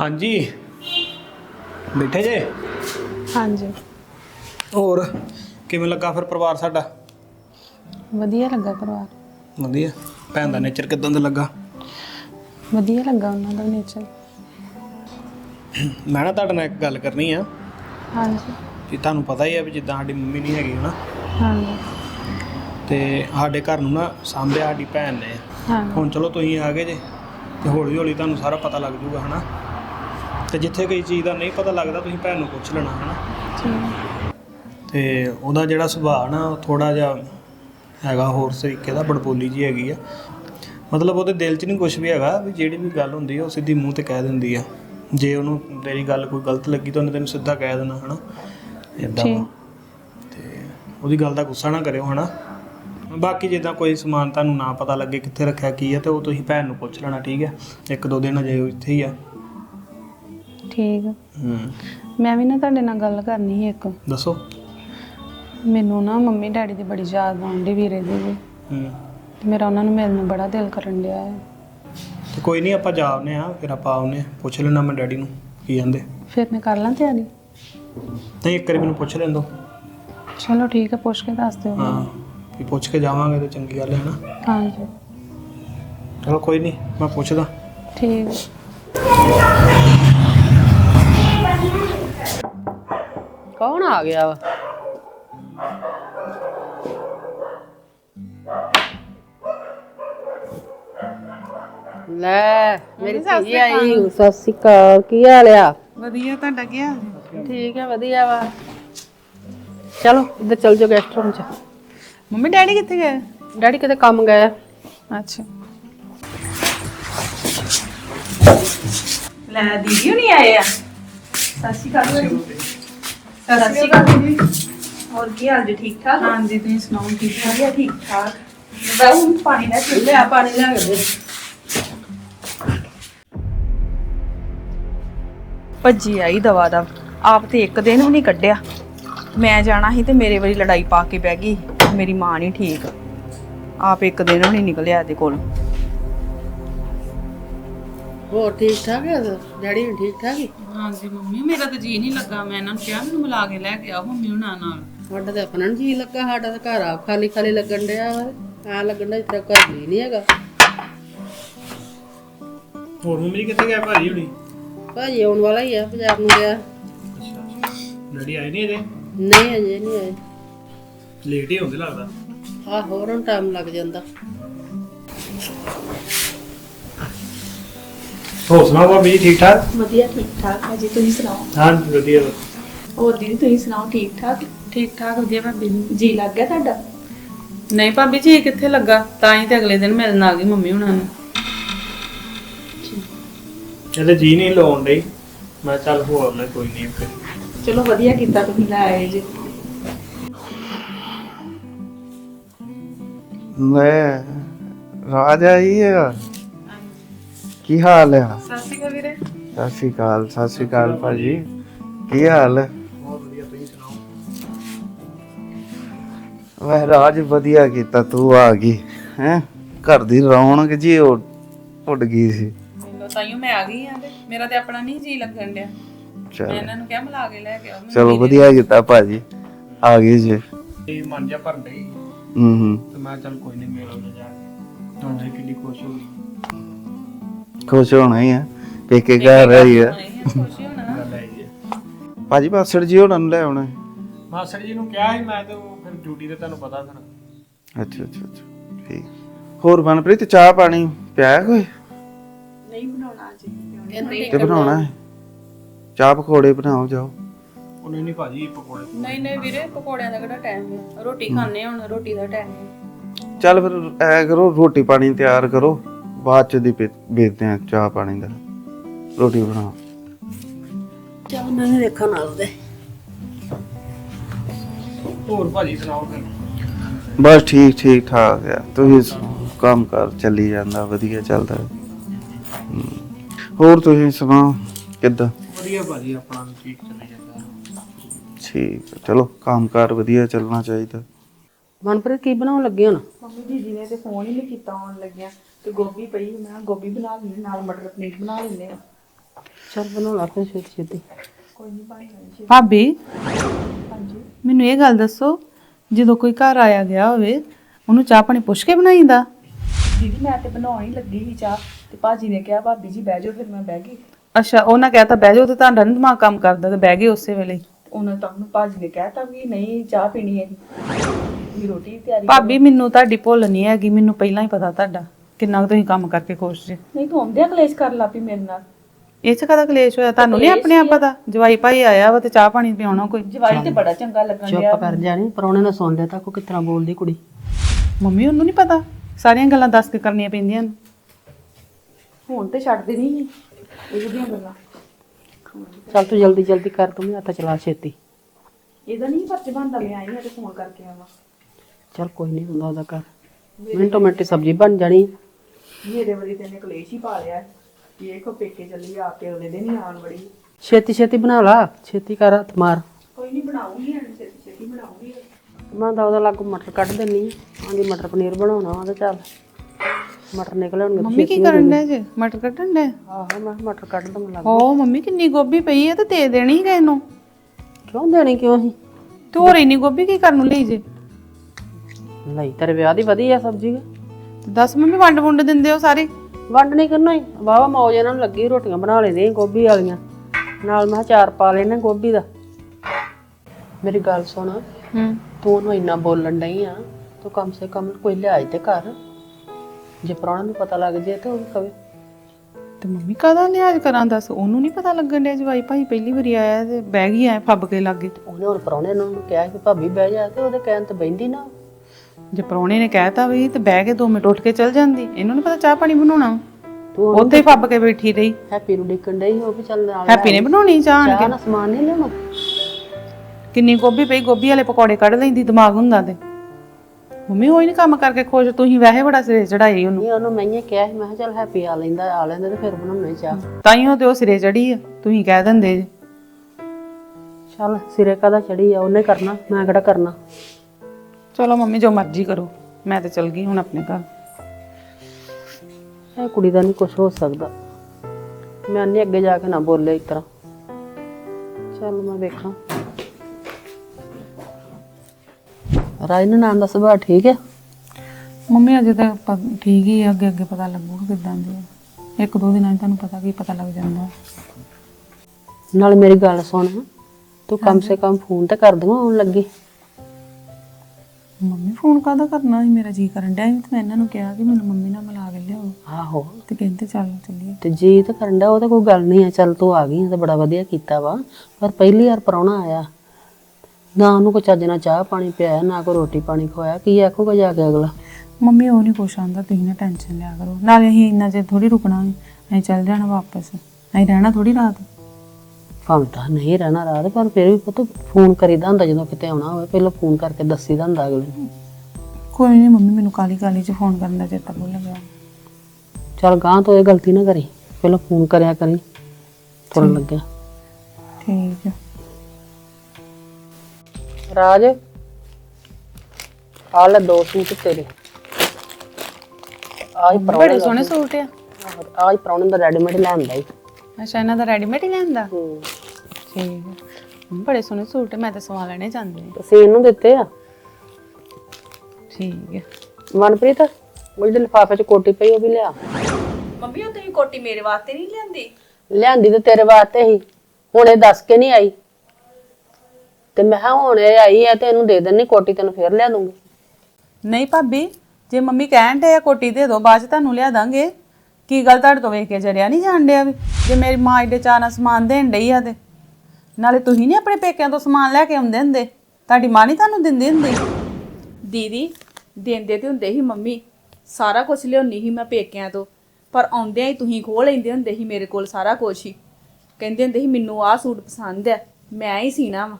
ਹਾਂਜੀ। ਬੈਠੇ ਜੇ? ਹਾਂਜੀ। ਹੋਰ ਕਿਵੇਂ ਲੱਗਾ ਫਿਰ ਪਰਿਵਾਰ ਸਾਡਾ? ਵਧੀਆ ਲੱਗਾ ਪਰਿਵਾਰ। ਵਧੀਆ। ਭੈਣ ਦਾ ਨੇਚਰ ਕਿਦਾਂ ਦਾ ਲੱਗਾ? ਵਧੀਆ ਲੱਗਾ ਉਹਨਾਂ ਦਾ ਨੇਚਰ ਮੈਂ ਨਾ ਤੁਹਾਡੇ ਨਾਲ ਇੱਕ ਗੱਲ ਕਰਨੀ ਆ। ਹਾਂਜੀ। ਕਿ ਤੁਹਾਨੂੰ ਪਤਾ ਹੀ ਆ ਵੀ ਜਿੱਦਾਂ ਸਾਡੀ ਮੰਮੀ ਨਹੀਂ ਹੈਗੀ ਹਨਾ। ਹਾਂਜੀ। ਤੇ ਸਾਡੇ ਘਰ ਨੂੰ ਨਾ ਸਾਂਭਿਆ ਸਾਡੀ ਭੈਣ ਨੇ। ਹਾਂਜੀ। ਹੁਣ ਚਲੋ ਤੁਸੀਂ ਆ ਗਏ ਜੇ ਤੇ ਹੌਲੀ ਹੌਲੀ ਤੁਹਾਨੂੰ ਸਾਰਾ ਪਤਾ ਲੱਗ ਜਾਊਗਾ ਹਨਾ। ਤੇ ਜਿੱਥੇ ਕੋਈ ਚੀਜ਼ ਦਾ ਨਹੀਂ ਪਤਾ ਲੱਗਦਾ, ਤੁਸੀਂ ਭੈਣ ਨੂੰ ਪੁੱਛ ਲੈਣਾ, ਹਨਾ? ਠੀਕ ਤੇ ਉਹਦਾ ਜਿਹੜਾ ਸੁਭਾਅ ਨਾ, ਉਹ ਥੋੜਾ ਜਿਹਾ ਹੈਗਾ ਹੋਰ ਤਰੀਕੇ ਦਾ ਬੜਬੋਲੀ ਜੀ ਹੈਗੀ ਆ। ਮਤਲਬ ਉਹਦੇ ਦਿਲ 'ਚ ਨਹੀਂ ਕੁਝ ਵੀ ਹੈਗਾ, ਵੀ ਜਿਹੜੀ ਵੀ ਗੱਲ ਹੁੰਦੀ ਆ, ਉਹ ਸਿੱਧੀ ਮੂੰਹ ਤੇ ਕਹਿ ਦਿੰਦੀ ਆ। ਜੇ ਉਹਨੂੰ ਤੇਰੀ ਗੱਲ ਕੋਈ ਗਲਤ ਲੱਗੀ, ਤਾਂ ਉਹਨੇ ਤੈਨੂੰ ਸਿੱਧਾ ਕਹਿ ਦੇਣਾ, ਹਨਾ? ਇਦਾਂ ਠੀਕ। ਤੇ ਉਹਦੀ ਗੱਲ ਦਾ ਗੁੱਸਾ ਨਾ ਕਰਿਓ, ਹਨਾ? ਬਾਕੀ ਜਿੱਦਾਂ ਕੋਈ ਸਮਾਨ ਤੁਹਾਨੂੰ ਨਾ ਪਤਾ ਲੱਗੇ ਕਿੱਥੇ ਰੱਖਿਆ, ਕੀ ਹੈ ਤੇ ਉਹ ਤੁਸੀਂ ਭੈਣ ਨੂੰ ਪੁੱਛ ਲੈਣਾ, ਠੀਕ ਹੈ ਇੱਕ ਦੋ ਦਿਨ ਅਜੇ ਇੱਥੇ ਹੀ ਆ। ਠੀਕ ਹੂੰ। ਮੈਂ ਵੀ ਨਾ ਤੁਹਾਡੇ ਨਾਲ ਗੱਲ ਕਰਨੀ ਸੀ ਇੱਕ। ਦੱਸੋ। ਮੈਨੂੰ ਨਾ ਮੰਮੀ ਡੈਡੀ ਦੀ ਬੜੀ ਯਾਦ ਆਉਂਦੀ ਵੀਰੇ ਦੀ ਵੀ। ਹੂੰ। ਤੇ ਮੇਰਾ ਉਹਨਾਂ ਨੂੰ ਮਿਲਣ ਨੂੰ ਬੜਾ ਦਿਲ ਕਰਨ ਡਿਆ ਹੈ ਤੇ ਕੋਈ ਨਹੀਂ ਆਪਾਂ ਜਾ ਆਉਂਦੇ ਆ ਫਿਰ ਆਪਾਂ ਆਉਂਦੇ ਹਾਂ। ਪੁੱਛ ਲੈਣਾ ਮੈਂ ਡੈਡੀ ਨੂੰ ਕੀ ਕਹਿੰਦੇ। ਫਿਰ ਮੈਂ ਕਰ ਲਾਂ ਤਿਆਰੀ? ਨਹੀਂ ਇੱਕ ਵਾਰੀ ਮੈਨੂੰ ਪੁੱਛ ਲੈਣ ਦੋ। ਚਲੋ ਠੀਕ ਹੈ ਪੁੱਛ ਕੇ ਦੱਸ ਦਿਓ। ਹਾਂ ਵੀ ਪੁੱਛ ਕੇ ਜਾਵਾਂਗੇ ਤੇ ਚੰਗੀ ਗੱਲ ਹੈ ਨਾ। ਹਾਂਜੀ। ਚਲੋ ਕੋਈ ਨਹੀਂ ਮੈਂ ਪੁੱਛਦਾ। ਠੀਕ ਹੈ। ਆ ਗਿਆ ਵਾ। ਲੈ ਮੇਰੀ ਧੀ ਆਈ। ਸਤਿ ਸ਼੍ਰੀ ਅਕਾਲ ਕੀ ਹਾਲ ਆ? ਵਧੀਆ ਤੁਹਾਡਾ ਕੀ ਹਾਲ? ਠੀਕ ਹੈ ਵਧੀਆ ਵਾ। ਚਲੋ ਇੱਧਰ ਚੱਲ ਜਾਓ ਗੈਸਟ ਰੂਮ ਚ। ਮੰਮੀ ਡੈਡੀ ਕਿੱਥੇ ਗਏ? ਡੈਡੀ ਕਿਤੇ ਕੰਮ ਗਏ। ਅੱਛਾ। ਲੈ ਦੀਦੀ ਹੁਣੀ ਆਏ ਆ। ਸਤਿ ਸ਼੍ਰੀ ਅਕਾਲ। ਸਤਿ ਸ਼੍ਰੀ ਅਕਾਲ ਜੀ। ਹੋਰ ਕੀ ਹਾਲ ਜੀ ਠੀਕ ਠਾਕ? ਹਾਂਜੀ ਤੁਸੀਂ ਸੁਣਾਓ ਠੀਕ ਵਧੀਆ ਠੀਕ ਠਾਕ। ਬਾਹੂ ਪਾਣੀ ਲੈ ਕੇ ਲੈ ਪਾਣੀ ਲਿਆ ਕੇ ਦੇ ਭੱਜੀ ਆਈ ਦਵਾ ਦਾ। ਆਪ ਤੇ ਇੱਕ ਦਿਨ ਵੀ ਨਹੀਂ ਕੱਢਿਆ। ਮੈਂ ਜਾਣਾ ਸੀ ਤੇ ਮੇਰੇ ਵਾਰੀ ਲੜਾਈ ਪਾ ਕੇ ਬਹਿ ਗਈ। ਮੇਰੀ ਮਾਂ ਨਹੀਂ ਠੀਕ। ਆਪ ਇੱਕ ਦਿਨ ਵੀ ਨਹੀਂ ਨਿਕਲਿਆ ਇਹਦੇ ਕੋਲ। ਹੋਰ ਠੀਕ ਠਾਕ ਹੈ ਡੈਡੀ ਵੀ ਠੀਕ ਠਾਕ ਹੀ ਹਾਂਜੀ ਮੰਮੀ ਮੇਰਾ ਤਾਂ ਜੀ ਨਹੀਂ ਲੱਗਾ। ਮੈਂ ਇਹਨਾਂ ਨੂੰ ਕਿਹਾ ਮੈਨੂੰ ਮਿਲਾ ਕੇ ਲੈ ਕੇ ਆਓ ਮੰਮੀ ਹੁਣਾਂ ਨਾਲ। ਸਾਡਾ ਤਾਂ ਆਪਣਾ ਨੀ ਜੀ ਲੱਗਾ ਸਾਡਾ ਤਾਂ ਘਰ ਆ ਖਾਲੀ ਖਾਲੀ ਲੱਗਣ ਡਿਆ ਵਾ। ਆ ਲੱਗਣ ਦਾ ਇੱਥੇ ਘਰ ਜੀ ਨਹੀਂ ਹੈਗਾ। ਹੋਰ ਮੰਮੀ ਕਿੱਥੇ ਗਏ? ਭਾਜੀ ਹੁਣੀ? ਭਾਜੀ ਆਉਣ ਵਾਲਾ ਹੀ ਆ ਪੰਜਾਬ ਨੂੰ ਗਿਆ। ਡੈਡੀ ਆਏ ਨਹੀਂ ਅਜੇ ਨਹੀਂ ਅਜੇ ਨਹੀਂ ਆਏ। ਲੇਟ ਹੀ ਹੁੰਦੇ ਲੱਗਦਾ। ਆ ਹੋਰ ਹੁਣ ਟਾਈਮ ਲੱਗ ਜਾਂਦਾ। ਹੋਰ ਸੁਣਾਓ ਭਾਬੀ ਠੀਕ ਠਾਕ? ਵਧੀਆ ਠੀਕ ਠਾਕ। ਹੈ ਜੀ ਤੁਸੀਂ ਸੁਣਾਓ? ਹਾਂ ਵਧੀਆ। ਹੋਰ ਦੀਦੀ ਤੁਸੀਂ ਸੁਣਾਓ ਠੀਕ ਠਾਕ? ਠੀਕ ਠਾਕ ਵਧੀਆ ਭਾਬੀ ਜੀ। ਜੀ ਲੱਗ ਗਿਆ ਤੁਹਾਡਾ? ਨਹੀਂ ਭਾਬੀ ਜੀ ਕਿੱਥੇ ਲੱਗਾ? ਤਾਂ ਹੀ ਤੇ ਅਗਲੇ ਦਿਨ ਮਿਲਣ ਆ ਗਈ ਮੰਮੀ ਹੁਣਾਂ ਨੂੰ। ਇਹਦੇ ਜੀ ਨਹੀਂ ਲਾਉਣ ਡਈ। ਮੈਂ ਚੱਲ ਹੋਰ ਨਾ ਕੋਈ ਨਹੀਂ ਫਿਰ। ਚਲੋ ਵਧੀਆ ਕੀਤਾ ਤੁਸੀਂ ਲੈ ਆਏ ਜੀ। ਲੈ ਰਾਜ ਆਈ ਹੈ ਕੀ ਹਾਲ ਹੈ? ਸਤਿ ਸ਼੍ਰੀ ਅਕਾਲ ਵੀਰੇ। ਸਤਿ ਸ਼੍ਰੀ ਅਕਾਲ ਸਤਿ ਸ਼੍ਰੀ ਅਕਾਲ ਭਾਜੀ। ਕੀ ਹਾਲ? ਹੈ ਬਹੁਤ ਵਧੀਆ ਤੁਸੀਂ ਸੁਣਾਓ? ਵਧੀਆ ਕੀਤਾ ਤੂੰ ਆ ਗਈ ਹੈ? ਘਰ ਦੀ ਰੌਣਕ ਜੀ ਉੱਡ ਉੱਡ ਗਈ ਸੀ। ਤਾਈਓ ਮੈਂ ਆ ਗਈ ਆ ਤੇ ਮੇਰਾ ਤੇ ਆਪਣਾ ਨਹੀਂ ਜੀ ਲੱਗਣ ਡਿਆ। ਮੈਂ ਚਲ। ਇਹਨਾਂ ਨੂੰ ਕਿਹਾ ਮਿਲਾ ਕੇ ਲੈ ਕੇ ਆਓ ਮੈਨੂੰ ਚਲੋ ਵਧੀਆ ਕੀਤਾ ਭਾਜੀ ਆ ਗਈ ਜੀ। ਇਹ ਮਨ ਜਾ ਭਰ ਡਈ ਹੂੰ ਹੂੰ। ਤੇ ਮੈਂ ਚੱਲ ਕੋਈ ਨਹੀਂ ਮੇਲ ਆਉਂਦਾ ਜਾ ਕੇ। ਹੁਣ ਕਿੰਨੀ ਖੁਸ਼ ਹੋ ਗਈ। ਖੁਸ਼ ਹੋਣਾ ਹੀ ਹੈ ਪੇਕੇ ਘਰ ਰਹੀ ਖੁਸ਼ੀ ਹੋਣਾ ਹੈ ਭਾਜੀ ਮਾਸੜ ਜੀ ਉਹਨਾਂ ਨੂੰ ਲੈ ਆਉਣਾ। ਮਾਸਟਰ ਜੀ ਨੂੰ ਕਿਹਾ ਸੀ ਮੈਂ ਤੇ ਉਹ ਫਿਰ ਡਿਊਟੀ ਤੇ ਤੁਹਾਨੂੰ ਪਤਾ ਫਿਰ। ਅੱਛਾ ਅੱਛਾ ਅੱਛਾ ਠੀਕ। ਹੋਰ ਮਨਪ੍ਰੀਤ ਚਾਹ ਪਾਣੀ ਪਿਆ ਕੋਈ? ਨਹੀਂ ਬਣਾਉਣਾ ਜੀ ਤੇ ਬਣਾਉਣਾ ਹੈ? ਚਾਹ ਪਕੌੜੇ ਬਣਾਓ ਜਾਓ। ਉਹਨੇ ਨਹੀਂ ਭਾਜੀ ਪਕੌੜੇ ਨਹੀਂ ਨਹੀਂ ਵੀਰੇ ਪਕੌੜਿਆਂ ਦਾ ਕਿਹੜਾ ਟਾਈਮ ਹੈ ਰੋਟੀ ਖਾਣੇ ਹੁਣ ਰੋਟੀ ਦਾ ਟਾਈਮ ਹੈ ਚੱਲ ਫਿਰ ਐ ਕਰੋ ਰੋਟੀ ਪਾਣੀ ਤਿਆਰ ਕਰੋ। ਬਾਅਦ ਚ ਦੀ ਵੇਚਦੇ ਆ ਚਾਹ ਪਾਣੀ ਦਾ। ਰੋਟੀ ਬਣਾਓ ਚੱਲ ਮੈਂ ਵੀ ਵੇਖਾਂ ਨਾਲ ਦੇ ਹੋਰ ਭਾਜੀ ਸੁਣਾਓ ਫਿਰ? ਬਸ ਠੀਕ ਠੀਕ ਠਾਕ ਆ। ਤੁਸੀਂ ਕੰਮ ਕਰ ਚੱਲੀ ਜਾਂਦਾ ਵਧੀਆ ਚੱਲਦਾ। ਹੋਰ ਤੁਸੀਂ ਸੁਣਾਓ ਕਿੱਦਾਂ? ਵਧੀਆ ਭਾਜੀ ਆਪਣਾ ਵੀ ਠੀਕ ਚੱਲੀ ਜਾਂਦਾ। ਠੀਕ ਆ, ਚਲੋ ਕੰਮ ਕਾਰ ਵਧੀਆ ਚੱਲਣਾ ਚਾਹੀਦਾ। ਮਨਪ੍ਰੀਤ ਕੀ ਬਣਾਉਣ ਲੱਗੇ ਹੁਣ? ਮੰਮੀ ਦੀਦੀ ਨੇ ਤੇ ਫੋਨ ਹੀ ਨਹੀਂ ਕੀਤਾ ਆਉਣ ਲੱਗਿਆ। ਤੇ ਗੋਭੀ ਪਈ ਮੈਂ ਕਿਹਾ ਗੋਭੀ ਬਣਾ ਲੈਂਦੇ ਨਾਲ ਮਟਰ ਪਨੀਰ ਬਣਾ ਲੈਂਦੇ ਆ। ਚਲ ਬਣਾ ਲਾ ਫਿਰ ਛੇਤੀ ਛੇਤੀ। ਭਾਬੀ ਮੈਨੂੰ ਇਹ ਗੱਲ ਦੱਸੋ ਜਦੋਂ ਕੋਈ ਘਰ ਆਇਆ ਗਿਆ ਹੋਵੇ ਉਹਨੂੰ ਚਾਹ ਪਾਣੀ ਪੁੱਛ ਕੇ ਬਣਾਈਂਦਾ? ਦੀਦੀ ਮੈਂ ਤੇ ਬਣਾਉਣ ਹੀ ਲੱਗੀ ਸੀ ਚਾਹ ਤੇ ਭਾਜੀ ਨੇ ਕਿਹਾ ਭਾਬੀ ਜੀ ਬਹਿ ਜਾਓ ਫਿਰ ਮੈਂ ਬਹਿ ਗਈ। ਅੱਛਾ ਉਹਨਾਂ ਕਹਿਤਾ ਬਹਿ ਜਾਓ ਤੇ ਤੁਹਾਡਾ ਨੀ ਦਿਮਾਗ ਕੰਮ ਕਰਦਾ ਤੇ ਬਹਿ ਗਏ ਉਸੇ ਵੇਲੇ। ਹੀ। ਉਹਨਾਂ ਤਾਂ ਉਹਨੂੰ ਭਾਜੀ ਨੇ ਕਹਿਤਾ ਵੀ ਨਹੀਂ ਚਾਹ ਪੀਣੀ ਹੈ ਵੀ ਰੋਟੀ ਦੀ ਤਿਆਰੀ ਭਾਬੀ ਮੈਨੂੰ ਤੁਹਾਡੀ ਭੁੱਲ ਨਹੀਂ ਹੈਗੀ ਮੈਨੂੰ ਪਹਿਲਾਂ ਹੀ ਪਤਾ ਤੁਹਾਡਾ। ਕਿੰਨਾ ਕੁ ਤੁਸੀਂ ਕੰਮ ਕਰਕੇ ਖੁਸ਼ ਜੇ? ਨਹੀਂ ਤੂੰ ਆਉਂਦਿਆਂ ਕਲੇਸ਼ ਕਰ ਲਾਪੀ ਮੇਰੇ ਨਾਲ। ਇਹ ਚ ਕਦਾ ਕਲੇਸ਼ ਹੋਇਆ ਤੁਹਾਨੂੰ ਨਹੀਂ ਆਪਣੇ ਆਪ ਪਤਾ ਜਵਾਈ ਭਾਈ ਆਇਆ ਵਾ ਤੇ ਚਾਹ ਪਾਣੀ ਪਿਆਉਣਾ ਕੋਈ? ਜਵਾਈ ਤੇ ਬੜਾ ਚੰਗਾ ਲੱਗਣ ਡਿਆ। ਚੁੱਪ ਕਰ ਜਾਣੀ ਪਰੋਣੇ ਨੇ ਸੁਣ ਲਿਆ ਤਾਂ ਕੋ ਕਿਤਨਾ ਬੋਲਦੀ ਕੁੜੀ। ਮੰਮੀ ਉਹਨੂੰ ਨਹੀਂ ਪਤਾ? ਸਾਰੀਆਂ ਗੱਲਾਂ ਦੱਸ ਕੇ ਕਰਨੀਆਂ ਪੈਂਦੀਆਂ ਨੇ। ਹੁਣ ਤੇ ਛੱਡਦੇ ਨਹੀਂ ਇਹ ਦੀਆਂ ਗੱਲਾਂ। ਚੱਲ ਤੂੰ ਜਲਦੀ ਜਲਦੀ ਕਰ ਤੂੰ ਵੀ ਹੱਥ ਚਲਾ ਛੇਤੀ। ਇਹਦਾ ਨਹੀਂ ਫਰਜ਼ ਬਣਦਾ ਮੈਂ ਆਈ ਹਾਂ ਤੇ ਫੋਨ ਕਰਕੇ ਆਵਾਂ। ਚੱਲ ਕੋਈ ਨਹੀਂ ਹੁੰਦਾ ਉਹਦਾ ਕਰ ਮਿੰਟੋ ਮਿੰਟ ਸਬਜ਼ੀ ਬਣ ਜਾਣੀ। ਮੇਰੇ ਵਾਰੀ ਤੇ ਨੇ ਕਲੇਸ਼ ਹੀ ਪਾ ਲਿਆ। ਕਿ ਇਹ ਕੋ ਪੇਕੇ ਚੱਲੀ ਆ ਕੇ ਉਹਦੇ ਦਿਨ ਹੀ ਆਉਣ ਬੜੀ ਛੇਤੀ ਛੇਤੀ ਬਣਾ ਲਾ ਛੇਤੀ ਕਰ ਹੱਥ ਮਾਰ। ਕੋਈ ਨਹੀਂ ਬਣਾਉਂਗੀ ਹਣ ਛੇਤੀ ਛੇਤੀ ਬਣਾਉਂਗੀ। ਮੈਂ ਤਾਂ ਉਹਦਾ ਲੱਗ ਮਟਰ ਕੱਢ ਦਿੰਨੀ ਆਂਦੀ ਮਟਰ ਪਨੀਰ ਬਣਾਉਣਾ ਵਾ ਤੇ ਚੱਲ। ਮਟਰ ਨਿਕਲਣਗੇ ਮੰਮੀ ਕੀ ਕਰਨ ਦੇ। ਜੇ? ਮਟਰ ਕੱਢਣ ਦੇ ਆਹੋ ਮੈਂ ਮਟਰ ਕੱਢ ਦਮ ਲੱਗ। ਓ ਮੰਮੀ ਕਿੰਨੀ ਗੋਭੀ ਪਈ ਹੈ ਤੇ ਦੇ ਦੇਣੀ ਕਿਸੇ ਨੂੰ? ਕਿਉਂ ਦੇਣੀ ਕਿਉਂ ਅਸੀਂ ਤੇ ਹੋਰ ਇੰਨੀ ਗੋਭੀ ਕੀ ਕਰਨ ਨੂੰ ਲਈ ਜੇ? ਨਹੀਂ ਤੇਰੇ ਵਿਆਹ ਦੀ ਵਧੀਆ ਸਬਜ਼ੀ ਹੈ ਦੱਸ ਮੰਮੀ ਵੰਡ ਵੁੰਡ ਦਿੰਦੇ ਹੋ ਸਾਰੇ? ਵੰਡ ਨਹੀਂ ਕਰਨਾ ਹੀ। ਵਾਵਾ ਮੌਜ ਇਹਨਾਂ ਨੂੰ ਲੱਗੀ ਰੋਟੀਆਂ ਬਣਾ ਲੈਦੇ ਗੋਭੀ ਵਾਲੀਆਂ। ਨਾਲ ਮੈਂ ਚਾਰ ਪਾ ਲੈਣਾ ਗੋਭੀ ਦਾ। ਮੇਰੀ ਗੱਲ ਸੁਣ ਹੂੰ। ਤੂੰ ਉਹਨੂੰ ਇੰਨਾ ਬੋਲਣ ਡਈ ਆ ਤੂੰ ਕਮ ਸੇ ਕਮ ਕੋਈ ਲਿਆਜ ਤੇ ਕਰ। ਜੇ ਪ੍ਰਾਹੁਣਾ ਨੂੰ ਪਤਾ ਲੱਗ ਜੇ ਤੇ ਉਹ ਕਵੇ। ਤੇ ਮੰਮੀ ਕਦਾ ਲਿਆਜ ਕਰਾਂ ਦੱਸ? ਉਹਨੂੰ ਨਹੀਂ ਪਤਾ ਲੱਗਣ ਡਿਆ ਜਵਾਈ ਭਾਈ ਪਹਿਲੀ ਵਾਰੀ ਆਇਆ ਤੇ ਬਹਿ ਗਈ ਐ ਫੱਬ ਕੇ ਲੱਗੇ। ਉਹਨੇ ਹੁਣ ਪ੍ਰਾਹੁਣੇ ਨੂੰ ਕਿਹਾ ਕਿ ਭਾਬੀ ਬਹਿ ਜਾ ਤੇ ਉਹਦੇ ਕਹਿਣ ਤੇ ਬੈਂਦੀ ਨਾ। ਜੇ ਪ੍ਰਾਹੁਣੇ ਨੇ ਕਹਿਤਾ ਵੀ ਤੇ ਬਹਿ ਕੇ 2 ਮਿੰਟ ਉੱਠ ਕੇ ਚੱਲ ਜਾਂਦੀ ਇਹਨੂੰ ਨਹੀਂ ਪਤਾ ਚਾਹ ਪਾਣੀ ਬਣਾਉਣਾ? ਤੂੰ ਉੱਥੇ ਹੀ ਫੱਬ ਕੇ ਬੈਠੀ ਰਹੀ। ਹੈਪੀ ਨੂੰ ਡਿੱਕਣ ਡਈ ਉਹ ਵੀ ਚੱਲ ਨਾਲ ਹੈਪੀ ਨੇ ਬਣਾਉਣੀ ਚਾਹ ਆਣ ਚਾਹ ਕੇ? ਨਾ ਸਮਾਨ ਨਹੀਂ ਲਿਆਉਣਾ? ਕਿੰਨੀ ਗੋਭੀ ਪਈ ਗੋਭੀ ਵਾਲੇ ਪਕੌੜੇ ਕੱਢ ਲੈਂਦੀ ਦਿਮਾਗ ਹੁੰਦਾ ਤੇ। ਮੰਮੀ ਹੋਈ ਨਹੀਂ ਕੰਮ ਕਰਕੇ ਖੁਸ਼ ਤੁਸੀਂ ਵੈਸੇ ਬੜਾ ਸਿਰੇ ਚੜਾਈ ਉਹਨੂੰ। ਨਹੀਂ ਉਹਨੂੰ ਮੈਂ ਹੀ ਕਿਹਾ ਸੀ ਮੈਂ ਕਿਹਾ ਚੱਲ ਹੈਪੀ ਆ ਲੈਂਦਾ ਆ ਲੈਂਦਾ ਤੇ ਫਿਰ ਬਣਾਉਣੀ ਚਾਹ। ਤਾਈਓ ਤੇ ਉਹ ਸਿਰੇ ਚੜੀ ਆ ਤੁਸੀਂ ਕਹਿ ਦਿੰਦੇ ਜੇ। ਚੱਲ ਸਿਰੇ ਕਾਦਾ ਚੜੀ ਆ ਉਹਨੇ ਕਰਨਾ ਮੈਂ ਕਿਹੜਾ ਕਰਨਾ। ਚਲੋ ਮੰਮੀ ਜੋ ਮਰਜ਼ੀ ਕਰੋ। ਮੈਂ ਤੇ ਚਲ ਗਈ ਹੁਣ ਆਪਣੇ ਘਰ। ਇਹ ਕੁੜੀ ਦਾ ਨਹੀਂ ਕੁਝ ਹੋ ਸਕਦਾ। ਮੈਂ ਨਹੀਂ ਅੱਗੇ ਜਾ ਕੇ ਨਾ ਬੋਲੇ ਇਸ ਤਰ੍ਹਾਂ। ਚੱਲ ਮੈਂ ਵੇਖਾਂ। ਰਾਜ ਨੂੰ ਨਾਮ ਦਾ ਸੁਭਾਅ ਠੀਕ ਹੈ? ਮੰਮੀ ਅਜੇ ਤਾਂ ਪ- ਠੀਕ ਹੀ ਆ। ਅੱਗੇ ਅੱਗੇ ਪਤਾ ਲੱਗੂਗਾ ਕਿਦਾਂ ਦੀ ਆ। ਇੱਕ ਦੋ ਦਿਨਾਂ 'ਚ ਤੁਹਾਨੂੰ ਪਤਾ ਕੀ ਪਤਾ ਲੱਗ ਜਾਂਦਾ ਨਾਲ ਮੇਰੀ ਗੱਲ ਸੁਣ। ਤੂੰ ਕਮ ਸੇ ਕਮ ਫੋਨ ਤੇ ਕਰ ਦਵਾਂ ਆਉਣ ਲੱਗੀ। ਮੰਮੀ ਫੋਨ ਕਾਹਦਾ ਕਰਨਾ ਸੀ? ਮੇਰਾ ਜੀ ਕਰਨ ਡਿਆ ਸੀ ਤੇ ਮੈਂ ਇਹਨਾਂ ਨੂੰ ਕਿਹਾ ਕਿ ਮੈਨੂੰ ਮੰਮੀ ਨਾਲ ਮਿਲਾ ਕੇ ਲਿਆਓ। ਆਹੋ। ਤੇ ਕਹਿੰਦੇ ਚੱਲ ਚੱਲੀਏ। ਤੇ ਜੀ ਤਾਂ ਕਰਨ ਦਾ ਉਹ ਤਾਂ ਕੋਈ ਗੱਲ ਨਹੀਂ ਹੈ ਚੱਲ ਤੂੰ ਆ ਗਈ ਤਾਂ ਬੜਾ ਵਧੀਆ ਕੀਤਾ ਵਾ। ਪਰ ਪਹਿਲੀ ਵਾਰ ਪ੍ਰਾਹੁਣਾ ਆਇਆ। ਨਾ ਉਹਨੂੰ ਕੋਈ ਚੱਜ ਨਾਲ ਚਾਹ ਪਾਣੀ ਪਿਆਇਆ ਨਾ ਕੋਈ ਰੋਟੀ ਪਾਣੀ ਖਵਾਇਆ। ਕੀ ਆਖੂਗਾ ਜਾ ਕੇ ਅਗਲਾ? ਮੰਮੀ ਉਹ ਨਹੀਂ ਕੁਛ ਆਂਦਾ ਤੁਸੀਂ ਨਾ ਟੈਨਸ਼ਨ ਲਿਆ ਕਰੋ। ਨਾਲੇ ਅਸੀਂ ਇੰਨਾ ਚਿਰ ਥੋੜੀ ਰੁਕਣਾ ਅਸੀਂ ਚੱਲ ਜਾਣਾ ਵਾਪਸ। ਅਸੀਂ ਰਹਿਣਾ ਥੋੜੀ ਰਾਤ। ਭਾਵੇਂ ਤਾਂ ਨਹੀਂ ਰਹਿਣਾ ਰਾਤ ਪਰ ਫਿਰ ਵੀ ਪੁੱਤ ਫੋਨ ਕਰੀਦਾ ਹੁੰਦਾ ਜਦੋਂ ਕਿਤੇ ਆਉਣਾ ਹੋਵੇ ਪਹਿਲਾਂ ਫੋਨ ਕਰਕੇ ਦੱਸੀਦਾ ਹੁੰਦਾ ਅਗਲੇ ਨੂੰ। ਕੋਈ ਨਹੀਂ ਮੰਮੀ ਮੈਨੂੰ ਕਾਲੀ ਕਾਲੀ 'ਚ ਫੋਨ ਕਰਨ ਦਾ ਚੇਤਾ ਭੁੱਲ ਗਿਆ। ਚੱਲ ਗਾਂ ਤੋਂ ਇਹ ਗਲਤੀ ਨਾ ਕਰੀ ਪਹਿਲਾਂ ਫੋਨ ਕਰਿਆ ਕਰੀ ਤੁਰਨ ਲੱਗਿਆ। ਠੀਕ ਹੈ ਰਾਜ ਆ ਲੈ ਦੋ ਸੂਟ ਤੇਰੇ। ਆਈ ਬੜੇ ਸੋਹਣੇ ਸੂਟ ਆ। ਆਈ ਪ੍ਰਾਹੁਣੇ ਦਾ ਰੈਡੀਮੇਡ ਲੈਂਦਾ ਹੀ ਅੱਛਾ ਇਹਨਾਂ ਦਾ ਰੈਡੀਮੇਡ ਹੀ ਲੈਂਦਾ ਹੂੰ। ਠੀਕ ਹੈ ਮੰਮੀ, ਬੜੇ ਸੋਹਣੇ ਸੂਟ ਆ, ਮੈਂ ਤਾਂ ਸਵਾ ਲੈਣੇ ਚਾਹੁੰਦੀ ਹਾਂ। ਤੁਸੀਂ ਇਹਨੂੰ ਦਿੱਤੇ ਆ? ਠੀਕ ਹੈ ਮਨਪ੍ਰੀਤ ਉਹ ਜਿਹੜੇ ਲਿਫਾਫੇ 'ਚ ਕੋਟੀ ਪਈ ਉਹ ਵੀ ਲਿਆ। ਮੰਮੀ ਉਹ ਤੁਸੀਂ ਕੋਟੀ ਮੇਰੇ ਵਾਸਤੇ ਨਹੀਂ ਲਿਆਂਦੀ? ਲਿਆਂਦੀ ਤੇ ਤੇਰੇ ਵਾਸਤੇ ਹੀ। ਹੁਣ ਇਹ ਦੱਸ ਕੇ ਨਹੀਂ ਆਈ। ਤੇ ਮੈਂ ਕਿਹਾ ਹੁਣ ਇਹ ਆਈ ਹੈ ਤੇ ਇਹਨੂੰ ਦੇ ਦੇਣੀ ਕੋਟੀ ਤੈਨੂੰ ਫੇਰ ਲਿਆ ਦੂੰਗੀ। ਨਹੀਂ ਭਾਬੀ ਜੇ ਮੰਮੀ ਕਹਿਣ ਡਏ ਆ ਕੋਟੀ ਦੇ ਦਿਓ ਬਾਅਦ ਚ ਤੁਹਾਨੂੰ ਲਿਆ ਦਾਂਗੇ। ਕੀ ਗੱਲ ਤੁਹਾਡੇ ਤੋਂ ਵੇਖ ਕੇ ਜਰਿਆ ਨਹੀਂ ਜਾਣ ਡਿਆ ਵੀ? ਜੇ ਮੇਰੀ ਮਾਂ ਏਡੇ ਚਾਰਾਂ ਸਮਾਨ ਦੇਣ ਡਈ ਆ ਤੇ। ਨਾਲੇ ਤੁਸੀਂ ਨਹੀਂ ਆਪਣੇ ਪੇਕਿਆਂ ਤੋਂ ਸਮਾਨ ਲੈ ਕੇ ਆਉਂਦੇ ਹੁੰਦੇ? ਤੁਹਾਡੀ ਮਾਂ ਨਹੀਂ ਤੁਹਾਨੂੰ ਦਿੰਦੀ ਹੁੰਦੀ? ਦੀਦੀ ਦਿੰਦੇ ਤੇ ਹੁੰਦੇ ਸੀ ਮੰਮੀ। ਸਾਰਾ ਕੁਝ ਲਿਆਉਣੀ ਸੀ ਮੈਂ ਪੇਕਿਆਂ ਤੋਂ। ਪਰ ਆਉਂਦਿਆਂ ਹੀ ਤੁਸੀਂ ਖੋਹ ਲੈਂਦੇ ਹੁੰਦੇ ਸੀ ਮੇਰੇ ਕੋਲ ਸਾਰਾ ਕੁਝ ਹੀ। ਕਹਿੰਦੇ ਹੁੰਦੇ ਸੀ ਮੈਨੂੰ ਆਹ ਸੂਟ ਪਸੰਦ ਹੈ। ਮੈਂ ਹੀ ਸੀਣਾ ਵਾ।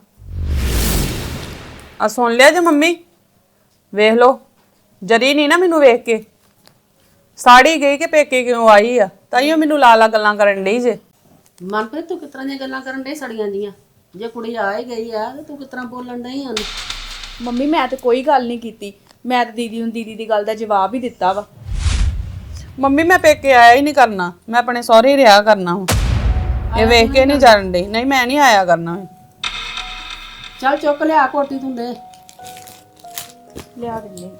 ਆ ਸੁਣ ਲਿਆ ਜੇ ਮੰਮੀ। ਵੇਖ ਲਓ। ਜਰੀ ਨਹੀਂ ਨਾ ਮੈਨੂੰ ਵੇਖ ਕੇ। ਸਾੜੀ ਗਈ ਕਿ ਪੇਕੇ ਕਿਉਂ ਆਈ ਆ? ਤਾਈਓ ਮੈਨੂੰ ਲਾਲਾ ਗੱਲਾਂ ਕਰਨ ਡਈ ਜੇ। ਮਨਪ੍ਰੀਤ ਤੂੰ ਕਿਸ ਤਰ੍ਹਾਂ ਦੀਆਂ ਗੱਲਾਂ ਕਰਨ ਡਈ ਸੜੀਆਂ ਦੀਆਂ ਜੇ ਕੁੜੀ ਆ ਹੀ ਗਈ ਆ ਤੇ ਤੂੰ ਕਿਸ ਤਰ੍ਹਾਂ ਬੋਲਣ ਡਈ ਆ ਮੰਮੀ ਮੈਂ ਤੇ ਕੋਈ ਗੱਲ ਨਹੀਂ ਕੀਤੀ। ਮੈਂ ਤੇ ਦੀਦੀ ਨੂੰ ਦੀਦੀ ਦੀ ਗੱਲ ਦਾ ਜਵਾਬ ਹੀ ਦਿੱਤਾ ਵਾ। ਮੰਮੀ ਮੈਂ ਪੇਕੇ ਆਇਆ ਹੀ ਨਹੀਂ ਕਰਨਾ। ਮੈਂ ਆਪਣੇ ਸਹੁਰੇ ਹੀ ਰਿਹਾ ਕਰਨਾ ਹੁਣ। ਇਹ ਵੇਖ ਕੇ ਨਹੀਂ ਜਾਣ ਡਈ। ਨਹੀਂ ਮੈਂ ਨਹੀਂ ਆਇਆ ਕਰਨਾ। ਚੱਲ ਚੁੱਕ ਲਿਆ ਕੋਟੀ ਤੂੰ ਦੇ। ਲਿਆ ਦਿੰਦੇ।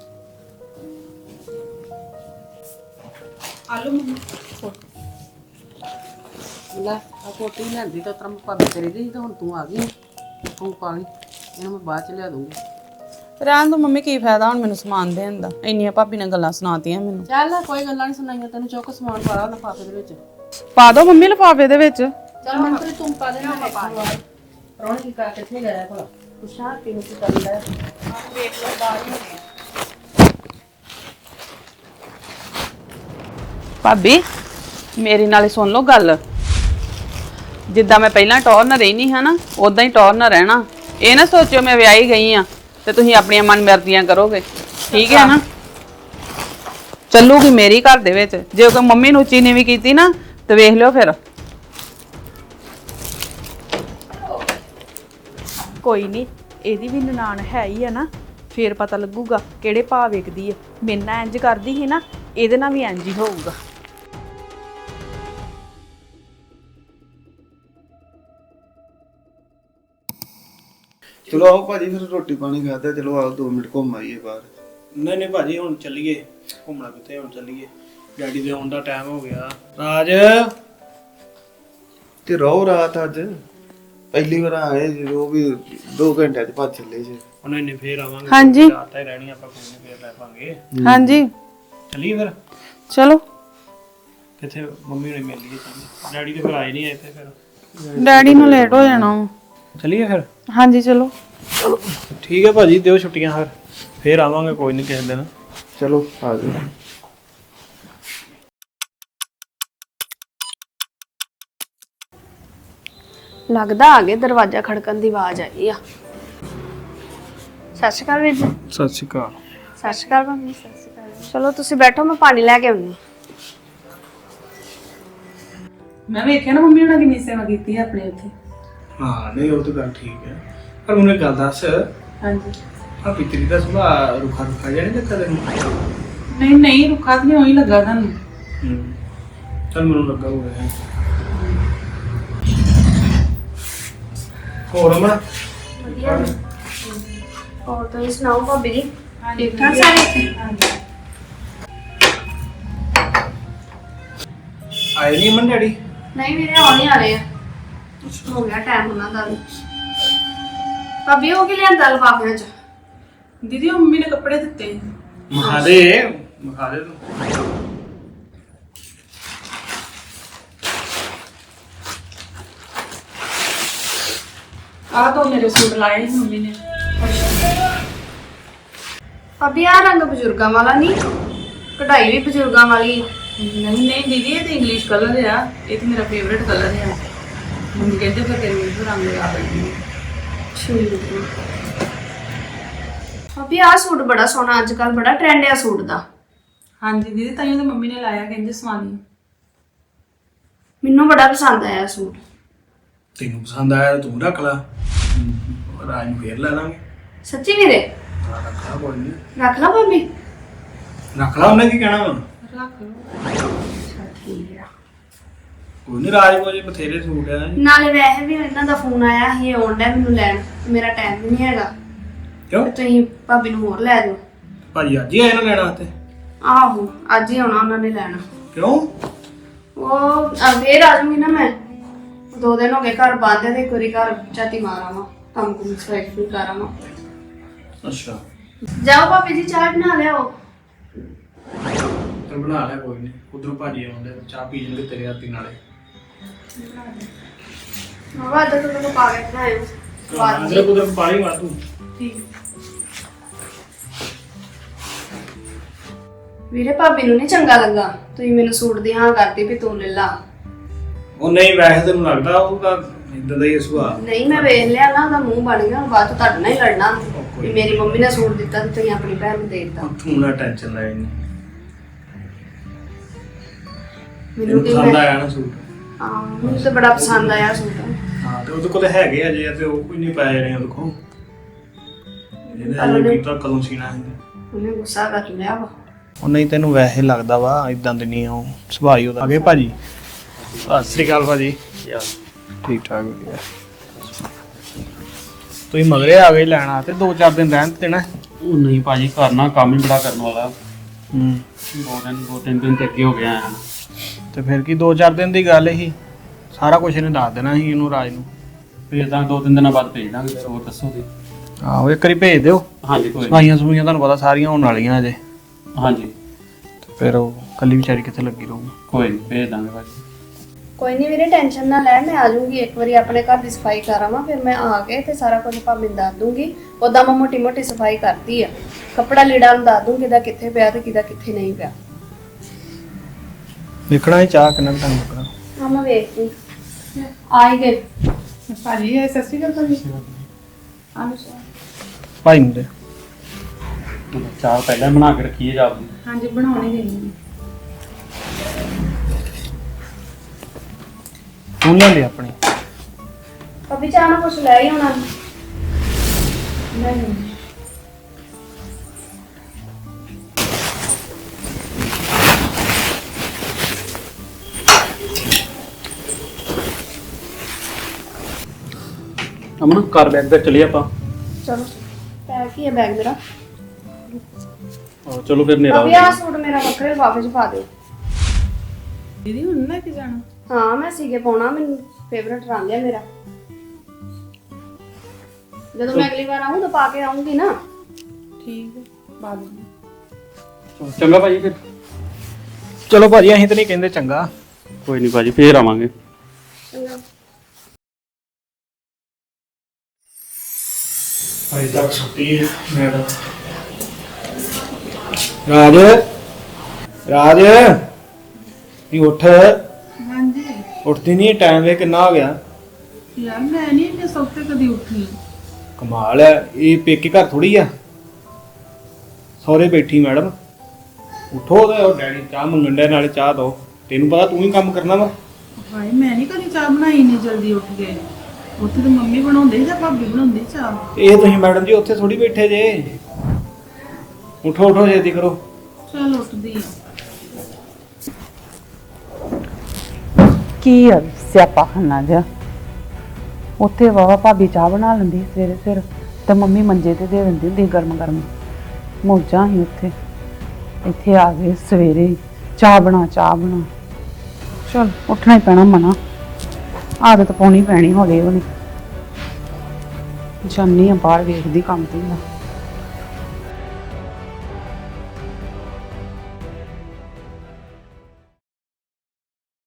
ਲੈ ਆ ਕੋਟੀ ਲੈਂਦੀ ਤਾਂ ਤਰ ਭਾਬੀ ਕਰੀ ਗਈ ਤਾਂ ਹੁਣ ਤੂੰ ਆ ਗਈ। ਤੂੰ ਪਾ ਲਈ ਇਹਨੂੰ ਮੈਂ ਬਾਅਦ ਚ ਲਿਆ ਦੂੰਗੀ ਰਹਿਣ ਦੋ ਮੰਮੀ ਕੀ ਫਾਇਦਾ ਹੁਣ ਮੈਨੂੰ ਸਮਾਨ ਦੇਣ ਦਾ? ਇੰਨੀਆਂ ਭਾਬੀ ਨੇ ਗੱਲਾਂ ਸੁਣਾਤੀਆਂ ਮੈਨੂੰ। ਚੱਲ ਕੋਈ ਗੱਲਾਂ ਨਹੀਂ ਸੁਣਾਈਆਂ ਤੈਨੂੰ ਚੁੱਕ ਸਮਾਨ ਪਾ ਲਾ ਲਿਫਾਫੇ ਦੇ ਵਿੱਚ। ਪਾ ਦੋ ਮੰਮੀ ਲਿਫਾਫੇ ਦੇ ਵਿੱਚ। ਚੱਲ ਮੈਂ ਤੇ ਤੂੰ ਪਾ ਦੇ ਮੈਂ ਪਾ ਦੇ ਰੌਣ ਕੀ ਕਰ ਕਿੱਥੇ ਗਿਆ ਭਲਾ। ਪੁੱਛਾਂ ਕਿਨੂੰ ਕੀ ਕਰਦਾ ਭਾਬੀ ਮੇਰੀ ਨਾਲੇ ਸੁਣ ਲਓ ਗੱਲ। ਜਿੱਦਾਂ ਮੈਂ ਪਹਿਲਾਂ ਟੌਰ ਨਾ ਰਹਿਣੀ ਹਾਂ ਨਾ ਉਦਾਂ ਹੀ ਟੌਰ ਨਾ ਰਹਿਣਾ। ਇਹ ਨਾ ਸੋਚਿਓ ਮੈਂ ਵਿਆਹੀ ਗਈ ਆ ਤੇ ਤੁਸੀਂ ਆਪਣੀਆਂ ਮਨਮਰਜ਼ੀਆਂ ਕਰੋਗੇ। ਠੀਕ ਹੈ ਨਾ? ਚੱਲੂਗੀ ਮੇਰੀ ਘਰ ਦੇ ਵਿੱਚ। ਜੇ ਕੋਈ ਮੰਮੀ ਨੂੰ ਉੱਚੀ ਨੀਵੀਂ ਕੀਤੀ ਨਾ, ਤੇ ਵੇਖ ਲਿਓ ਫਿਰ। ਕੋਈ ਨਹੀਂ ਇਹਦੀ ਵੀ ਨਨਾਣ ਹੈ ਹੀ ਆ ਨਾ, ਫੇਰ ਪਤਾ ਲੱਗੂਗਾ ਕਿਹੜੇ ਭਾਅ ਵੇਖਦੀ ਹੈ ਮੇਰੇ ਨਾਲ ਇੰਜ ਕਰਦੀ ਸੀ ਨਾ, ਇਹਦੇ ਨਾਲ ਵੀ ਇੰਜ ਹੀ ਹੋਊਗਾ। ਚਲੋ ਆਓ ਭਾਜੀ ਫਿਰ ਰੋਟੀ ਪਾਣੀ ਖਾਦਾ ਚਲੋ ਆਓ 2 ਮਿੰਟ ਘੁੰਮ ਆਈਏ ਬਾਹਰ। ਨਹੀਂ ਨਹੀਂ ਭਾਜੀ ਹੁਣ ਚੱਲੀਏ। ਘੁੰਮਣਾ ਕਿੱਥੇ ਹੁਣ ਚੱਲੀਏ। ਡੈਡੀ ਦੇ ਆਉਣ ਦਾ ਟਾਈਮ ਹੋ ਗਿਆ। ਰਾਜ! ਤੇ ਰਹੋ ਰਾਤ ਅੱਜ। ਪਹਿਲੀ ਵਾਰ ਆਏ ਜਦੋਂ ਵੀ 2 ਘੰਟੇ ਚ ਭੱਜ ਚੱਲੇ ਜੀ। ਉਹਨੇ ਨੇ ਫੇਰ ਆਵਾਂਗੇ। ਹਾਂਜੀ। ਰਾਤ ਤਾਂ ਹੀ ਰਹਿਣੀ ਆਪਾਂ ਕੋਈ ਨਹੀਂ ਫੇਰ ਰਹਿ ਪਾਂਗੇ ਹਾਂਜੀ। ਚੱਲੀਏ ਫਿਰ? ਚਲੋ। ਕਿੱਥੇ ਮੰਮੀ ਨੇ ਮਿਲ ਲਈ ਡੈਡੀ ਤੇ ਫਿਰ ਆਏ ਨਹੀਂ ਇੱਥੇ ਫਿਰ। ਡੈਡੀ ਨੂੰ ਲੇਟ ਹੋ ਜਾਣਾ। ਵਾ। ਚੱਲੀਏ ਫਿਰ? ਹਾਂਜੀ ਚਲੋ। ਠੀਕ ਹੈ ਭਾਜੀ ਦਿਓ ਛੁੱਟੀਆਂ ਫਿਰ। ਫੇਰ ਆਵਾਂਗੇ ਕੋਈ ਨਹੀਂ ਕਿਸੇ ਦਿਨ। ਚਲੋ ਆ ਜਾਓ। ਲੱਗਦਾ ਆ ਗਏ ਦਰਵਾਜ਼ਾ ਖੜਕਣ ਦੀ ਆਵਾਜ਼ ਆਈ ਆ। ਸਤਿ ਸ਼੍ਰੀ ਅਕਾਲ ਵੀਰ ਜੀ। ਸਤਿ ਸ਼੍ਰੀ ਅਕਾਲ। ਸਤਿ ਸ਼੍ਰੀ ਅਕਾਲ ਮੰਮੀ ਸਤਿ ਸ਼੍ਰੀ ਅਕਾਲ ਚਲੋ ਤੁਸੀਂ ਬੈਠੋ ਮੈਂ ਪਾਣੀ ਲੈ ਕੇ ਆਉਂਦੀ ਹਾਂ। ਮੈਂ ਵੇਖਿਆ ਨਾ ਮੰਮੀ ਉਹਨਾਂ ਕਿੰਨੀ ਸੇਵਾ ਕੀਤੀ ਹੈ ਆਪਣੇ ਉੱਥੇ। ਹਾਂ ਨਹੀਂ ਉਹ ਤਾਂ ਗੱਲ ਠੀਕ ਹੈ। ਪਰ ਮੈਨੂੰ ਇੱਕ ਗੱਲ ਦੱਸ। ਹਾਂਜੀ। ਆ ਪਿਤਰੀ ਦਾ ਸੁਭਾਅ ਰੁੱਖਾ ਰੁੱਖਾ ਜਿਹਾ ਨਹੀਂ ਲੱਗਾ ਤੈਨੂੰ? ਨਹੀਂ ਨਹੀਂ ਰੁੱਖਾ ਤੇ ਉਹੀ ਲੱਗਾ ਤੁਹਾਨੂੰ। ਹੂੰ। ਚਲ ਮੈਨੂੰ ਲੱਗਾ ਹੋਇਆ ਹੈ। ਹੋਰ ਅਮਨ? ਹੋਰ ਤੁਸੀਂ ਸੁਣਾਓ ਭਾਬੀ ਜੀ? ਠੀਕ ਠਾਕ ਸਾਰੇ? ਆਏ ਨਹੀਂ ਅਮਨ ਡੈਡੀ? ਨਹੀਂ ਵੀਰੇ ਆਉਣ ਆ ਰਹੇ। ਆ ਹੋ ਗਿਆ ਟਾਈਮ ਉਹਨਾਂ ਦਾ ਵੀ। ਭਾਬੀ ਉਹ ਕੀ ਲਿਆਂਦਾ ਲਫਾਫਿਆਂ ਚ ਦੀਦੀ ਉਹ ਮੰਮੀ ਨੇ ਕੱਪੜੇ ਦਿੱਤੇ। ਮਖਾ ਦੇ ਮਖਾ ਦੇ ਤੂੰ। ਆਹ ਦੋ ਮੇਰੇ ਸੂਟ ਲਾਏ ਸੀ ਮੰਮੀ ਨੇ। ਭਾਬੀ ਆ ਰੰਗ ਬਜ਼ੁਰਗਾਂ ਵਾਲਾ ਨਹੀਂ ਕਢਾਈ ਵੀ ਬਜ਼ੁਰਗਾਂ ਵਾਲੀ। ਨਹੀਂ ਨਹੀਂ ਦੀਦੀ ਇਹ ਤੇ ਇੰਗਲਿਸ਼ ਕਲਰ ਆ। ਇਹ ਤੇ ਮੇਰਾ ਫੇਵਰੇਟ ਕਲਰ ਆ। ਮੰਮੀ ਕਹਿੰਦੇ ਫਿਰ ਤੇਰੇ ਨੂੰ ਰੰਗ ਆ ਬੈਠੀ ਭਾਬੀ ਆ ਸੂਟ ਬੜਾ ਸੋਹਣਾ ਅੱਜ ਕੱਲ ਬੜਾ ਟ੍ਰੈਂਡ ਆ ਸੂਟ ਦਾ। ਹਾਂਜੀ ਦੀਦੀ ਤਾਈਓ ਤੇ ਮੰਮੀ ਨੇ ਲਾਇਆ ਕਹਿੰਦੇ ਸਵਾਨੀ ਮੈਨੂੰ ਬੜਾ ਪਸੰਦ ਆਇਆ ਸੂਟ। ਤੈਨੂੰ ਪਸੰਦ ਆਇਆ ਤਾਂ ਤੂੰ ਰੱਖ ਲੈ। ਰਾਜ ਨੂੰ ਫੇਰ ਲੈ ਲਾਂਗੇ। ਸੱਚੀ ਵੀਰੇ? ਹਾਂ ਰੱਖ ਲਾ ਕੋਈ ਨਹੀਂ। ਰੱਖ ਲਾ ਭਾਬੀ। ਰੱਖ ਲਾ ਉਹਨੇ ਕੀ ਕਹਿਣਾ ਵਾ? ਰੱਖ ਲਓ। ਠੀਕ ਆ। ਕੋਈ ਨਹੀਂ ਰਾਜ ਕੋਲ ਜੇ ਬਥੇਰੇ ਸੂਟ ਆ। ਨਾਲੇ ਵੈਸੇ ਵੀ ਇਹਨਾਂ ਦਾ ਫੋਨ ਆਇਆ ਸੀ ਇਹ ਆਉਣ ਡਿਆ ਮੈਨੂੰ ਲੈਣ। ਤੇ ਮੇਰਾ ਟਾਈਮ ਵੀ ਨਹੀਂ ਹੈਗਾ। ਕਿਉਂ? ਤੇ ਤੁਸੀਂ ਭਾਬੀ ਨੂੰ ਹੋਰ ਲੈ ਜਾਓ। ਭਾਜੀ ਅੱਜ ਹੀ ਆਏ ਨਾ ਲੈਣਾ ਵਾਸਤੇ? ਆਹੋ ਅੱਜ ਹੀ ਆਉਣਾ ਉਹਨਾਂ ਨੇ ਲੈਣਾ। ਕਿਉਂ? ਉਹ ਆ ਫੇਰ ਆ ਜਾਊਂਗੀ ਨਾ ਮੈਂ ਦੋ ਦਿਨ ਹੋ ਗਏ ਘਰ ਬੰਦ ਹੈ ਤੇ ਇੱਕ ਵਾਰੀ ਘਰ ਚਾਤੀ ਮਾਰਾਂ ਵਾ ਕੰਮ ਕੁਮ ਸਫ਼ਾਈ ਵੀ ਕਰਾਂ ਵਾ ਅੱਛਾ। ਜਾਓ ਭਾਬੀ ਜੀ ਚਾਹ ਬਣਾ ਲਿਆਓ। ਤੇ ਬਣਾ ਲੈ ਕੋਈ ਨਹੀਂ ਉਧਰੋਂ ਭਾਜੀ ਆਉਂਦੇ ਚਾਹ ਪੀ ਲੈਣਗੇ ਤੇਰੇ ਹੱਥੀ ਨਾਲੇ। ਤਾਂ ਪਾ ਕੇ ਪਾਣੀ ਮਾਰ ਤੂੰ ਵੀਰੇ ਭਾਬੀ ਨੂੰ ਨਹੀਂ ਚੰਗਾ ਲੱਗਾ? ਤੁਸੀਂ ਮੈਨੂੰ ਸੂਟ ਦੀ ਹਾਂ ਕਰਤੀ ਵੀ ਤੂੰ ਲੈ ਲਾ। ਉਹ ਨਹੀਂ ਵੈਸੇ ਤੈਨੂੰ ਲੱਗਦਾ ਉਹਦਾ ਇਦਾਂ ਦਾ ਹੀ ਸੁਭਾਅ? ਨਹੀਂ ਮੈਂ ਵੇਖ ਲਿਆ ਨਾ ਉਹਦਾ ਮੂੰਹ ਬਣ ਗਿਆ। ਹੁਣ ਬਾਅਦ ਤੁਹਾਡੇ ਨਾਲ ਹੀ ਲੜਨਾ। ਵੀ ਮੇਰੀ ਮੰਮੀ ਨੇ ਸੂਟ ਦਿੱਤਾ ਤੇ ਤੁਸੀਂ ਆਪਣੀ ਭੈਣ ਨੂੰ ਦੇ ਦਿੱਤਾ। ਤੂੰ ਨਾ ਟੈਨਸ਼ਨ ਲੈ ਇੰਨੀ। ਮੈਨੂੰ ਤੈਨੂੰ ਕੀ ਪਸੰਦ ਮੈਂ ਆਇਆ ਨਾ ਸੂਟ। ਹਾਂ ਮੈਨੂੰ ਤਾਂ ਬੜਾ ਪਸੰਦ ਆਇਆ ਸੂਟ ਹਾਂ ਤੇ ਉਹਦੇ ਕੋਲ ਹੈਗੇ ਅਜੇ ਤੇ ਉਹ ਕੋਈ ਨਹੀਂ ਪਾਏ ਰਹੇ ਉਹਦੇ ਕੋਲ। ਇਹਨੇ ਅਜੇ ਕੀਤਾ ਕਦੋਂ ਸੀਣਾ ਹੈ ਉਹਨੇ ਗੁੱਸਾ ਕਰ ਲਿਆ ਵਾ। ਉਹ ਨਹੀਂ ਤੈਨੂੰ ਵੈਸੇ ਲੱਗਦਾ ਵਾ ਇਦਾਂ ਦੇ ਨਹੀਂ ਉਹ ਸੁਭਾਅ ਹੀ ਉਹਦਾ। ਅਗੇ ਭਾਜੀ? ਸਤਿ ਸ੍ਰੀ ਅਕਾਲ ਭਾਜੀ। ਠੀਕ ਠਾਕ ਵਧੀਆ। ਤੁਸੀਂ ਮਗਰੇ ਆ ਗਏ ਲੈਣਾ ਤੇ ਦੋ ਚਾਰ ਦਿਨ ਰਹਿਣ ਤੇ ਦੇਣਾ ਉਹ ਨਹੀਂ ਭਾਜੀ ਕਰਨਾ ਕੰਮ ਹੀ ਬੜਾ ਕਰਨ ਵਾਲਾ। ਹੂੰ। ਦੋ ਦਿਨ ਦੋ ਤਿੰਨ ਦਿਨ ਤੇ ਅੱਗੇ ਹੋ ਗਿਆ। ਆ ਤੇ ਫਿਰ ਕੀ ਦੋ ਚਾਰ ਦਿਨ ਦੀ ਗੱਲ ਹੀ ਸਾਰਾ ਕੁਝ ਇਹਨੇ ਦੱਸ ਦੇਣਾ ਸੀ ਇਹਨੂੰ ਰਾਜ ਨੂੰ। ਫਿਰ ਤਾਂ ਦੋ ਤਿੰਨ ਦਿਨਾਂ ਬਾਅਦ ਭੇਜ ਦਾਂਗੇ ਹੋਰ ਦੱਸੋ ਜੀ। ਆਹੋ ਇੱਕ ਵਾਰੀ ਭੇਜ ਦਿਓ। ਹਾਂਜੀ ਕੋਈ ਨੀ। ਸਫਾਈਆਂ ਸਫੂਈਆਂ ਤੁਹਾਨੂੰ ਪਤਾ ਸਾਰੀਆਂ ਹੋਣ ਵਾਲੀਆਂ ਅਜੇ। ਹਾਂਜੀ। ਤੇ ਫਿਰ ਉਹ ਕੱਲੀ ਵਿਚਾਰੀ ਕਿੱਥੇ ਲੱਗੀ ਰਹੂਗੀ। ਕੋਈ ਨਹੀਂ ਭੇਜ ਦਾਂਗੇ ਭਾਜੀ ਕੋਈ ਨਹੀਂ ਵੀਰੇ ਟੈਨਸ਼ਨ ਨਾ ਲੈ ਮੈਂ ਆ ਜਾਊਂਗੀ ਇੱਕ ਵਾਰੀ ਆਪਣੇ ਘਰ ਦੀ ਸਫ਼ਾਈ ਕਰਾਵਾਂ ਫਿਰ ਮੈਂ ਆ ਕੇ ਤੇ ਸਾਰਾ ਕੁਝ ਭਾਵੇਂ ਨੂੰ ਦੱਸ ਦੂੰਗੀ। ਉਦਾਂ ਮੈਂ ਮੋਟੀ ਮੋਟੀ ਸਫ਼ਾਈ ਕਰਦੀ ਆ। ਕੱਪੜਾ ਲੀੜਾ ਨੂੰ ਦੱਸ ਦੂੰਗੀ ਕਿਹਦਾ ਕਿੱਥੇ ਪਿਆ ਤੇ ਕਿਹਦਾ ਕਿੱਥੇ ਨਹੀਂ ਪਿਆ। ਦੇਖਣਾ ਹੀ ਚਾਹ ਕਿੰਨਾ ਟਾਈਮ ਲੱਗਣਾ। ਹਾਂ ਮੈਂ ਵੇਖਦੀ ਆ ਹੀ ਗਏ। ਭਾਜੀ ਇਹ ਸਤਿ ਸ਼੍ਰੀ ਅਕਾਲ ਭਾਜੀ। ਭਾਈ ਨੂੰ ਦੇ। ਚਾਹ ਪਹਿਲਾਂ ਬਣਾ ਕੇ ਰੱਖੀਏ ਜਾਬ ਦੀ ਹਾਂਜੀ ਬਣਾਉਣੇ ਦੇਣੀ ਤੂੰ ਲੈ ਲਈ ਆਪਣੀ। ਅਭੀ ਚਾਹ ਨਾ ਕੁਛ ਲੈ ਹੀ ਆਉਣਾ। ਨਹੀਂ। ਅਮਨ ਕਰ ਬੈਗ ਤੇ ਚਲੀਏ ਆਪਾਂ। ਚਲੋ ਪੈਕ ਹੀ ਹੈ ਬੈਗ ਮੇਰਾ। ਆਹੋ, ਚਲੋ ਫਿਰ ਨੇਰਾ ਹੋ ਅਭੀ ਆ ਸੂਟ ਮੇਰਾ ਵੱਖਰੇ ਲਿਫਾਫੇ 'ਚ ਪਾ ਦਿਓ। ਦੀਦੀ ਹੁਣ ਲੈ ਕੇ ਜਾਣਾ? ਹਾਂ ਮੈਂ ਸੀਗੇ ਪਾਉਣਾ ਮੈਨੂੰ ਫੇਵਰਟ ਰੰਗ ਹੈ ਮੇਰਾ। ਜਦੋਂ ਮੈਂ ਅਗਲੀ ਵਾਰ ਆਊਂ ਤਾਂ ਪਾ ਕੇ ਆਉਂਗੀ ਨਾ। ਠੀਕ ਹੈ ਬਾਅਦ ਵਿੱਚ ਗਿਆ। ਚੰਗਾ ਭਾਜੀ ਫਿਰ। ਚਲੋ ਭਾਜੀ ਅਸੀਂ ਤਾਂ ਨਹੀਂ ਕਹਿੰਦੇ ਚੰਗਾ। ਕੋਈ ਨਹੀਂ ਭਾਜੀ ਫੇਰ ਆਵਾਂਗੇ। ਚੰਗਾ। ਅਜੇ ਤੱਕ ਸੁੱਤੀ ਹੈ ਮੈਡਮ। ਰਾਜ। ਰਾਜ। ਇਹ ਉੱਠ। ਹਾਂਜੀ। ਉੱਠਦੀ ਨਹੀਂ ਟਾਈਮ ਵੇ ਕਿੰਨਾ ਹੋ ਗਿਆ। ਯਾਰ ਮੈਂ ਨਹੀਂ ਇੰਨੇ ਸੌਖੇ ਕਦੀ ਉੱਠੀ। ਕਮਾਲ ਹੈ ਇਹ ਪੇਕੇ ਘਰ ਥੋੜੀ ਆ। ਬੈਠੀ ਮੈਡਮ। ਉਠੋ ਤੇ ਉਹ ਡੈਡੀ ਚਾਹ ਮੰਗਣ ਦੇ ਨਾਲੇ ਚਾਹ ਦੋ। ਤੈਨੂੰ ਪਤਾ ਤੂੰ ਹੀ ਕੰਮ ਕਰਨਾ ਵਾ। ਹਾਏ ਮੈਂ ਨਹੀਂ ਕਦੀ ਚਾਹ ਬਣਾਈ ਇੰਨੀ ਜਲਦੀ ਉੱਠ ਕੇ। ਉੱਥੇ ਤਾਂ ਮੰਮੀ ਬਣਾਉਂਦੇ ਜਾਂ ਭਾਬੀ ਬਣਾਉਂਦੀ ਚਾਹ। ਇਹ ਤੁਸੀਂ ਮੈਡਮ ਜੀ ਉੱਥੇ ਥੋੜੀ ਬੈਠੇ ਜੇ। ਉਠੋ ਉਠੋ ਜਲਦੀ ਕਰੋ। ਚਲ ਉੱਠਦੀ ਆ। ਕੀ ਆ ਸਿਆਪਾ ਖਾਨਾ ਜਿਹਾ? ਉੱਥੇ ਵਾਵਾ ਭਾਬੀ ਚਾਹ ਬਣਾ ਲੈਂਦੀ ਸੀ ਸਵੇਰੇ ਸਵੇਰੇ ਤੇ ਮੰਮੀ ਮੰਜੇ ਤੇ ਦੇ ਦਿੰਦੀ ਹੁੰਦੀ ਸੀ ਗਰਮ ਗਰਮ। ਮੌਜਾਂ ਹੀ ਉੱਥੇ। ਇੱਥੇ ਆ ਗਏ ਸਵੇਰੇ ਹੀ, ਚਾਹ ਬਣਾ ਚਾਹ ਬਣਾ। ਚਲ ਉੱਠਣਾ ਹੀ ਪੈਣਾ ਮਨਾ। ਆਦਤ ਪਾਉਣੀ ਪੈਣੀ ਹੌਲੀ ਹੌਲੀ ਜਾਨੀ ਆ ਬਾਹਰ ਵੇਖਦੀ ਕੰਮ ਤੇ ਨਾ